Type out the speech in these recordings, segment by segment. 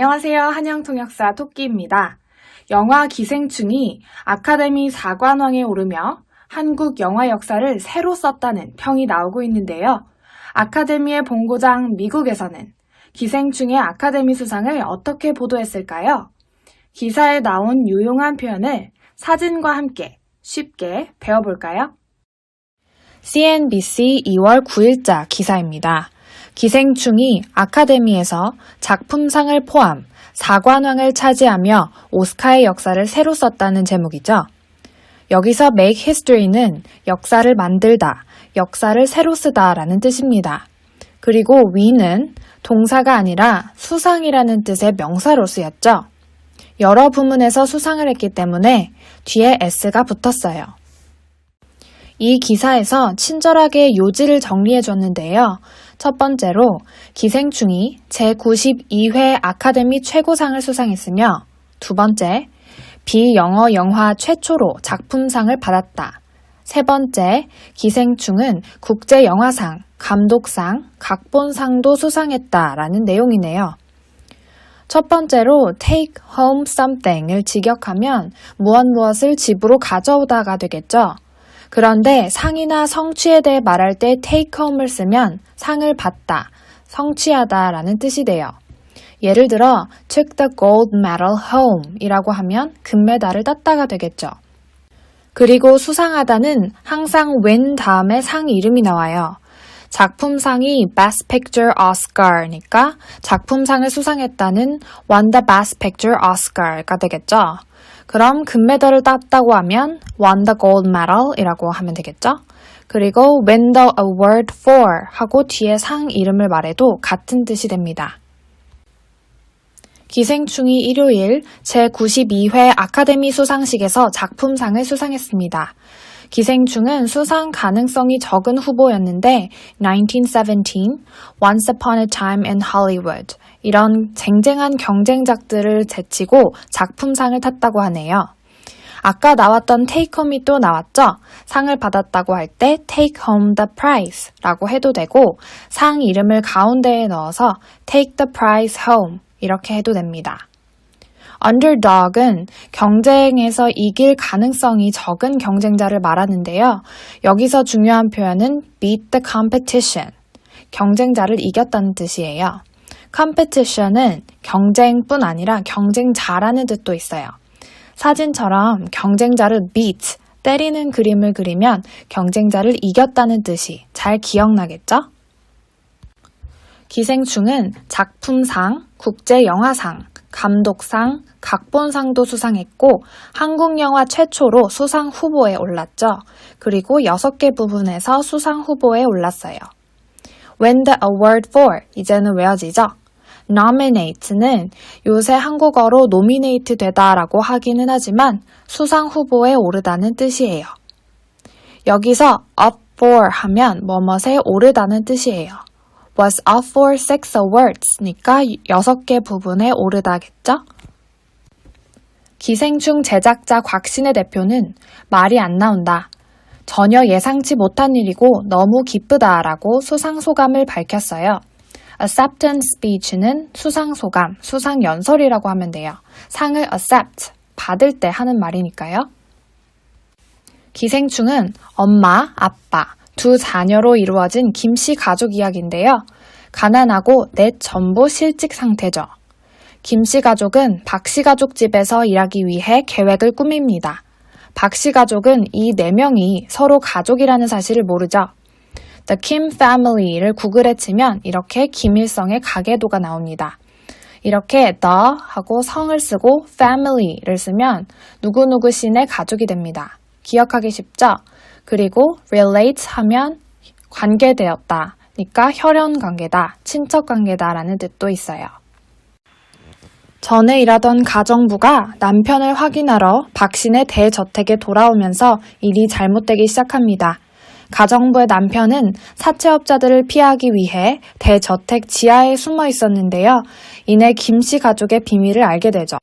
안녕하세요. 한영통역사 토끼입니다. 영화 기생충이 아카데미 4관왕에 오르며 한국 영화 역사를 새로 썼다는 평이 나오고 있는데요. 아카데미의 본고장 미국에서는 기생충의 아카데미 수상을 어떻게 보도했을까요? 기사에 나온 유용한 표현을 사진과 함께 쉽게 배워볼까요? CNBC 2월 9일자 기사입니다. 기생충이 아카데미에서 작품상을 포함 4관왕을 차지하며 오스카의 역사를 새로 썼다는 제목이죠. 여기서 make history는 역사를 만들다, 역사를 새로 쓰다 라는 뜻입니다. 그리고 위는 동사가 아니라 수상이라는 뜻의 명사로 쓰였죠. 여러 부문에서 수상을 했기 때문에 뒤에 s가 붙었어요. 이 기사에서 친절하게 요지를 정리해 줬는데요. 첫 번째로 기생충이 제92회 아카데미 최고상을 수상했으며 두 번째, 비영어 영화 최초로 작품상을 받았다. 세 번째, 기생충은 국제영화상, 감독상, 각본상도 수상했다라는 내용이네요. 첫 번째로 take home something을 직역하면 무엇 무엇을 집으로 가져오다가 되겠죠. 그런데 상이나 성취에 대해 말할 때 take home을 쓰면 상을 받다, 성취하다 라는 뜻이 돼요. 예를 들어 took the gold medal home 이라고 하면 금메달을 땄다가 되겠죠. 그리고 수상하다는 항상 win 다음에 상 이름이 나와요. 작품상이 Best Picture Oscar니까 작품상을 수상했다는 won the Best Picture Oscar가 되겠죠. 그럼 금메달을 땄다고 하면 won the gold medal 이라고 하면 되겠죠? 그리고 win the award for 하고 뒤에 상 이름을 말해도 같은 뜻이 됩니다. 기생충이 일요일 제92회 아카데미 수상식에서 작품상을 수상했습니다. 기생충은 수상 가능성이 적은 후보였는데 1917, Once Upon a Time in Hollywood 이런 쟁쟁한 경쟁작들을 제치고 작품상을 탔다고 하네요. 아까 나왔던 take home이 또 나왔죠? 상을 받았다고 할 때 take home the prize 라고 해도 되고 상 이름을 가운데에 넣어서 take the prize home 이렇게 해도 됩니다. Underdog은 경쟁에서 이길 가능성이 적은 경쟁자를 말하는데요. 여기서 중요한 표현은 beat the competition. 경쟁자를 이겼다는 뜻이에요. competition은 경쟁뿐 아니라 경쟁자라는 뜻도 있어요. 사진처럼 경쟁자를 beat, 때리는 그림을 그리면 경쟁자를 이겼다는 뜻이 잘 기억나겠죠? 기생충은 작품상, 국제영화상, 감독상, 각본상도 수상했고 한국 영화 최초로 수상 후보에 올랐죠. 그리고 6개 부분에서 수상 후보에 올랐어요. When the award for 이제는 외워지죠? nominate는 요새 한국어로 nominate 되다라고 하기는 하지만 수상 후보에 오르다는 뜻이에요. 여기서 up for 하면 뭐뭇에 오르다는 뜻이에요. Was up for six awards니까 6개 부분에 오르다겠죠? 기생충 제작자 곽신의 대표는 말이 안 나온다. 전혀 예상치 못한 일이고 너무 기쁘다 라고 수상 소감을 밝혔어요. acceptance speech는 수상 소감, 수상 연설이라고 하면 돼요. 상을 accept, 받을 때 하는 말이니까요. 기생충은 엄마, 아빠, 두 자녀로 이루어진 김 씨 가족 이야기인데요. 가난하고 넷 전부 실직 상태죠. 김 씨 가족은 박 씨 가족 집에서 일하기 위해 계획을 꾸밉니다. 박 씨 가족은 이 네 명이 서로 가족이라는 사실을 모르죠. The Kim Family를 구글에 치면 이렇게 김일성의 가계도가 나옵니다. 이렇게 the 하고 성을 쓰고 family를 쓰면 누구누구 씨네 가족이 됩니다. 기억하기 쉽죠? 그리고 relate 하면 관계되었다. 니까 혈연 관계다, 친척 관계다라는 뜻도 있어요. 전에 일하던 가정부가 남편을 확인하러 박신의 대저택에 돌아오면서 일이 잘못되기 시작합니다. 가정부의 남편은 사채업자들을 피하기 위해 대저택 지하에 숨어 있었는데요. 이내 김 씨 가족의 비밀을 알게 되죠.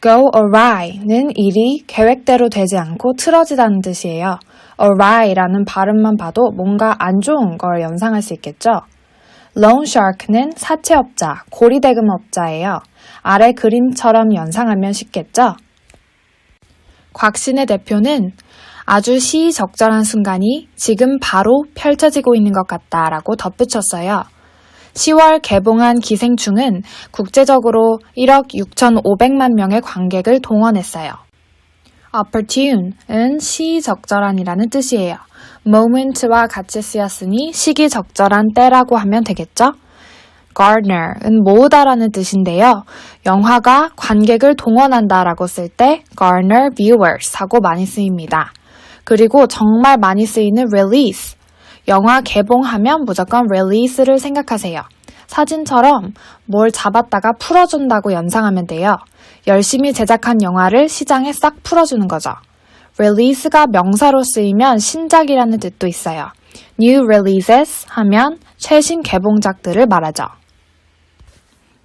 Go awry는 일이 계획대로 되지 않고 틀어지다는 뜻이에요. awry라는 발음만 봐도 뭔가 안 좋은 걸 연상할 수 있겠죠. loan shark는 사채업자, 고리대금업자예요. 아래 그림처럼 연상하면 쉽겠죠? 곽신의 대표는 아주 시의적절한 순간이 지금 바로 펼쳐지고 있는 것 같다라고 덧붙였어요. 10월 개봉한 기생충은 국제적으로 1억 6,500만 명의 관객을 동원했어요. opportune은 시적절한이라는 뜻이에요. moment와 같이 쓰였으니 시기적절한 때라고 하면 되겠죠? garner은 모으다라는 뜻인데요. 영화가 관객을 동원한다라고 쓸 때 garner viewers 하고 많이 쓰입니다. 그리고 정말 많이 쓰이는 release. 영화 개봉하면 무조건 release를 생각하세요. 사진처럼 뭘 잡았다가 풀어준다고 연상하면 돼요. 열심히 제작한 영화를 시장에 싹 풀어주는 거죠. release가 명사로 쓰이면 신작이라는 뜻도 있어요. new releases 하면 최신 개봉작들을 말하죠.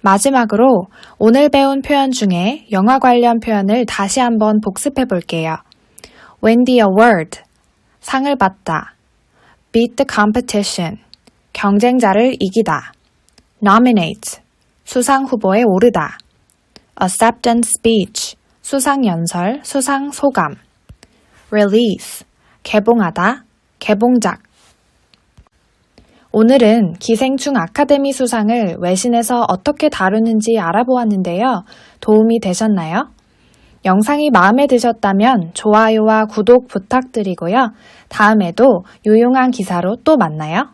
마지막으로 오늘 배운 표현 중에 영화 관련 표현을 다시 한번 복습해 볼게요. win the award, 상을 받다. Beat the competition, 경쟁자를 이기다. nominate, 수상 후보에 오르다. acceptance speech, 수상 연설, 수상 소감. release, 개봉하다, 개봉작. 오늘은 기생충 아카데미 수상을 외신에서 어떻게 다루는지 알아보았는데요. 도움이 되셨나요? 영상이 마음에 드셨다면 좋아요와 구독 부탁드리고요. 다음에도 유용한 기사로 또 만나요.